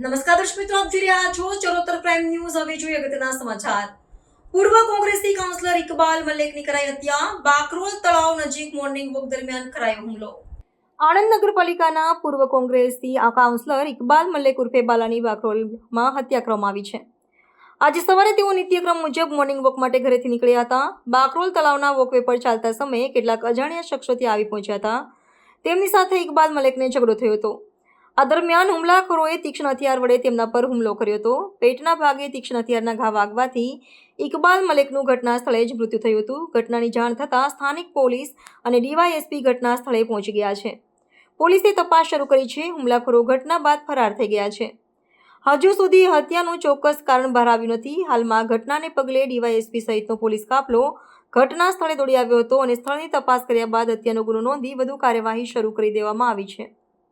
દર્શક મિત્રો, આપ જોઈ રહ્યા છો ચરોતર પ્રાઇમ ન્યૂઝ હવે જોઈએ અગત્યના સમાચાર. પૂર્વ કોંગ્રેસી કાઉન્સિલર ઇકબાલ મલેકની કરાઈ હત્યા. બાકરોલ તળાવ નજીક મોર્નિંગ વોક દરમિયાન કરાયો હુમલો. આણંદ નગરપાલિકાના પૂર્વ કોંગ્રેસી કાઉન્સિલર ઇકબાલ મલેક ઉર્ફે બાલાની બાકરોલમાં હત્યા કરવામાં આવી છે. આજે સવારે તેઓ નિત્યક્રમ મુજબ મોર્નિંગ વોક માટે ઘરેથી નીકળ્યા હતા. બાકરોલ તળાવના વોકવે પર ચાલતા સમયે કેટલાક અજાણ્યા શખ્સો ત્યાં આવી પહોંચ્યા હતા. તેમની સાથે ઇકબાલ મલેકને ઝઘડો થયો હતો. આ દરમિયાન હુમલાખોરોએ તીક્ષ્ણ હથિયાર વડે તેમના પર હુમલો કર્યો હતો. પેટના ભાગે તીક્ષ્ણ હથિયારના ઘા વાગવાથી ઇકબાલ મલિકનું ઘટના સ્થળે જ મૃત્યુ થયું હતું. ઘટનાની જાણ થતાં સ્થાનિક પોલીસ અને ડીવાયએસપી ઘટના સ્થળે પહોંચી ગયા છે. પોલીસે તપાસ શરૂ કરી છે. હુમલાખોરો ઘટના બાદ ફરાર થઈ ગયા છે. હજુ સુધી હત્યાનું ચોક્કસ કારણ બહાર આવ્યું નથી. હાલમાં ઘટનાને પગલે ડીવાયએસપી સહિતનો પોલીસ કાફલો ઘટના સ્થળે દોડી આવ્યો હતો અને સ્થળની તપાસ કર્યા બાદ હત્યાનો ગુનો નોંધી વધુ કાર્યવાહી શરૂ કરી દેવામાં આવી છે.